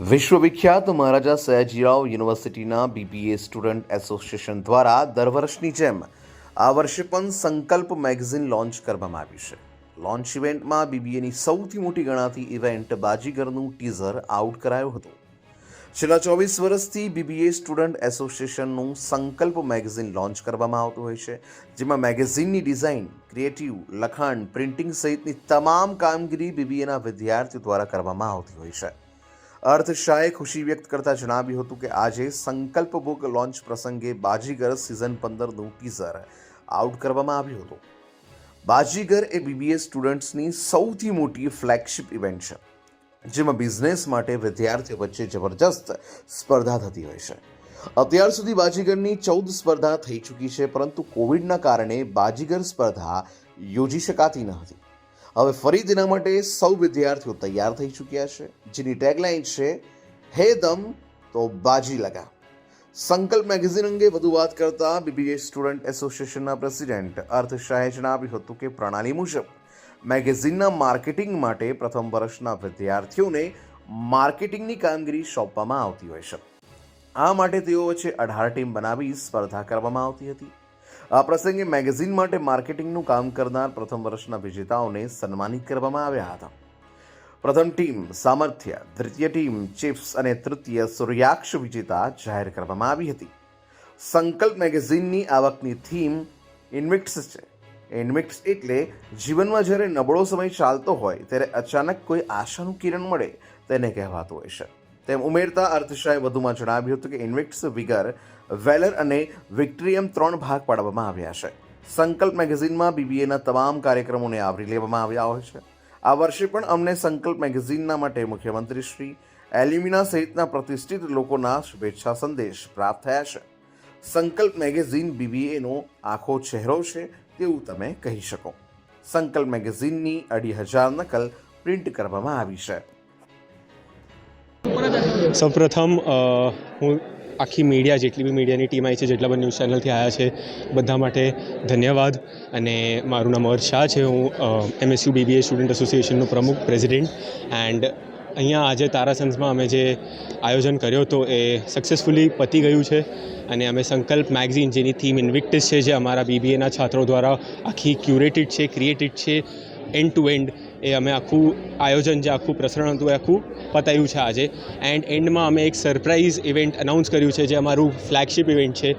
વિશ્વવિખ્યાત મહારાજા સયાજીરાવ યુનિવર્સિટીના BBA student association દ્વારા દર વર્ષની જેમ આ વર્ષે પણ સંકલ્પ મેગઝિન લોન્ચ કરવામાં આવી છે. લોન્ચ ઇવેન્ટમાં બીબીએની સૌથી મોટી ગણાતી ઇવેન્ટ બાજીગરનું ટીઝર આઉટ કરાયું હતું. છેલ્લા ચોવીસ વર્ષથી બીબીએ સ્ટુડન્ટ એસોસિએશનનું સંકલ્પ મેગઝિન લોન્ચ કરવામાં આવતું હોય છે, જેમાં મેગેઝિનની ડિઝાઇન, ક્રિએટિવ, લખાણ, પ્રિન્ટિંગ સહિતની તમામ કામગીરી બીબીએના વિદ્યાર્થીઓ દ્વારા કરવામાં આવતી હોય છે. અર્થ શાહે ખુશી વ્યક્ત કરતા જણાવ્યું હતું કે આજે સંકલ્પ બુક લોન્ચ પ્રસંગે બાજીગર સિઝન પંદરનું ટીઝર આઉટ કરવામાં આવ્યું હતું. બાજીગર એ બીબીએ સ્ટુડન્ટ્સની સૌથી મોટી ફ્લેગશિપ ઇવેન્ટ છે, જેમાં બિઝનેસ માટે વિદ્યાર્થીઓ વચ્ચે જબરજસ્ત સ્પર્ધા થતી હોય છે. અત્યાર સુધી બાજીગરની ચૌદ સ્પર્ધા થઈ ચૂકી છે, પરંતુ કોવિડના કારણે બાજીગર સ્પર્ધા યોજી શકાતી ન હતી. હવે ફરી તેના માટે સૌ વિદ્યાર્થીઓ તૈયાર થઈ ચૂક્યા છે. જેની ટેગલાઇન છે, હે દમ તો બાજી લગા. સંકલ્પ મેગેઝિન અંગે વધુ વાત કરતા બીબીએ સ્ટુડન્ટ એસોસિએશનના પ્રેસિડેન્ટ અર્થ શાહે જણાવ્યું હતું કે પ્રણાલી મુજબ મેગેઝિનના માર્કેટિંગ માટે પ્રથમ વર્ષના વિદ્યાર્થીઓને માર્કેટિંગની કામગીરી સોંપવામાં આવતી હોય છે. આ માટે તેઓ વચ્ચે અઢાર ટીમ બનાવી સ્પર્ધા કરવામાં આવતી હતી. આ પ્રસંગે મેગેઝિન માટે માર્કેટિંગનું કામ કરનાર પ્રથમ વર્ષના વિજેતાઓને સન્માનિત કરવામાં આવ્યા હતા. પ્રથમ ટીમ સામર્થ્ય, દ્વિતીય ટીમ ચિપ્સ અને તૃતીય સૂર્યાક્ષ વિજેતા જાહેર કરવામાં આવી હતી. સંકલ્પ મેગેઝિનની આવકની થીમ ઇન્વિક્ટ્સ છે. ઇન્વિક્ટ્સ એટલે જીવનમાં જ્યારે નબળો સમય ચાલતો હોય ત્યારે અચાનક કોઈ આશાનું કિરણ મળે તેને કહેવાતું હોય છે. તેમ ઉમેરતા અર્થશાહે વધુમાં જણાવ્યું હતું કે ઇન્વિક્ટ્સ વિગર વેલર અને વિક્ટરી ત્રણ ભાગ પાડવામાં આવ્યા છે. સંકલ્પ મેગેઝિનમાં બીબીએના તમામ કાર્યક્રમોને આવરી લેવામાં આવ્યા હોય છે. આ વર્ષે પણ અમને સંકલ્પ મેગેઝિનના માટે મુખ્યમંત્રી શ્રી એલ્યુમિના સહિતના પ્રતિષ્ઠિત લોકોના શુભેચ્છા સંદેશ પ્રાપ્ત થયા છે. સંકલ્પ મેગેઝિન બીબીએનો આખો ચહેરો છે તેવું તમે કહી શકો. સંકલ્પ મેગેઝિનની અઢી હજાર નકલ પ્રિન્ટ કરવામાં આવી છે. સૌપ્રથમ હું આખી મીડિયા જેટલી બી મીડિયાની ટીમ આવી છે, જેટલા પણ ન્યૂઝ ચેનલથી આવ્યા છે, બધા માટે ધન્યવાદ. અને મારું નામ અર્થ શાહ છે, હું એમએસયુ બીબીએ સ્ટુડન્ટ એસોસિએશનનો પ્રમુખ પ્રેસિડેન્ટ એન્ડ અહીંયા આજે તારાસન્સમાં અમે જે આયોજન કર્યો હતો એ સક્સેસફુલી પતી ગયું છે. અને અમે સંકલ્પ મેગઝિન જેની થીમ ઇન્વિક્ટિસ છે, જે અમારા બીબીએના છાત્રો દ્વારા આખી ક્યુરેટેડ છે ક્રિએટેડ છે એન્ડ ટુ એન્ડ એ અમે આખું આયોજન જે આખું પ્રસરણ હતું એ આખું પતાવ્યું છે આજે. એન્ડ એન્ડમાં અમે એક સરપ્રાઇઝ ઇવેન્ટ અનાઉન્સ કર્યું છે જે અમારું ફ્લેગશિપ ઇવેન્ટ છે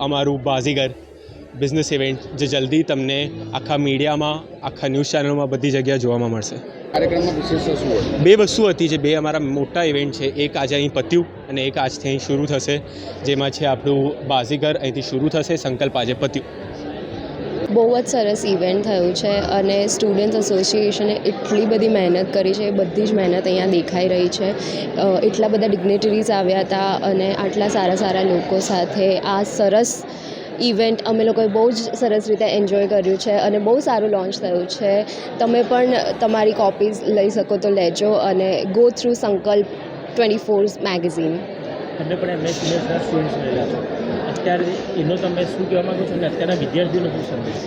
અમારું બાઝીગર બિઝનેસ ઇવેન્ટ જે જલ્દી તમને આખા મીડિયામાં આખા ન્યૂઝ ચેનલમાં બધી જગ્યાએ જોવામાં મળશે. કાર્યક્રમમાં વિશેષતા શું બે વસ્તુ હતી જે બે અમારા મોટા ઇવેન્ટ છે એક આજે અહીં પત્યું અને એક આજથી અહીં શરૂ થશે જેમાં છે આપણું બાઝીગર અહીંથી શરૂ થશે સંકલ્પ આજે પત્યું. બહુ જ સરસ ઇવેન્ટ થયું છે અને સ્ટુડન્ટ એસોસિએશને એટલી બધી મહેનત કરી છે, એ બધી જ મહેનત અહીંયા દેખાઈ રહી છે. એટલા બધા ડિગ્નેટરીઝ આવ્યા હતા અને આટલા સારા સારા લોકો સાથે આ સરસ ઇવેન્ટ અમે લોકોએ બહુ જ સરસ રીતે એન્જોય કર્યું છે અને બહુ સારું લોન્ચ થયું છે. તમે પણ તમારી કોપીઝ લઈ શકો તો લેજો અને go through Sankalp twenty four magazine અત્યારે એનો તમે શું કહેવા માગો છો? અત્યારના વિદ્યાર્થીઓનો શું સંદેશ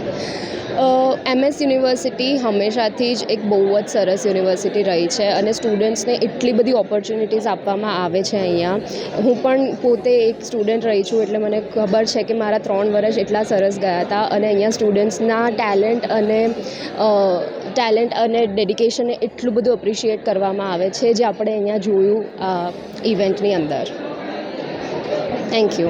એમએસ યુનિવર્સિટી હંમેશાથી જ એક બહુ જ સરસ યુનિવર્સિટી રહી છે અને સ્ટુડન્ટ્સને એટલી બધી ઓપોર્ચ્યુનિટીઝ આપવામાં આવે છે અહીંયા. હું પણ પોતે એક સ્ટુડન્ટ રહી છું એટલે મને ખબર છે કે મારા ત્રણ વર્ષ એટલા સરસ ગયા હતા અને અહીંયા સ્ટુડન્ટ્સના ટેલેન્ટ અને ટેલેન્ટ અને ડેડિકેશનને એટલું બધું એપ્રિશિએટ કરવામાં આવે છે જે આપણે અહીંયા જોયું ઇવેન્ટની અંદર. Thank you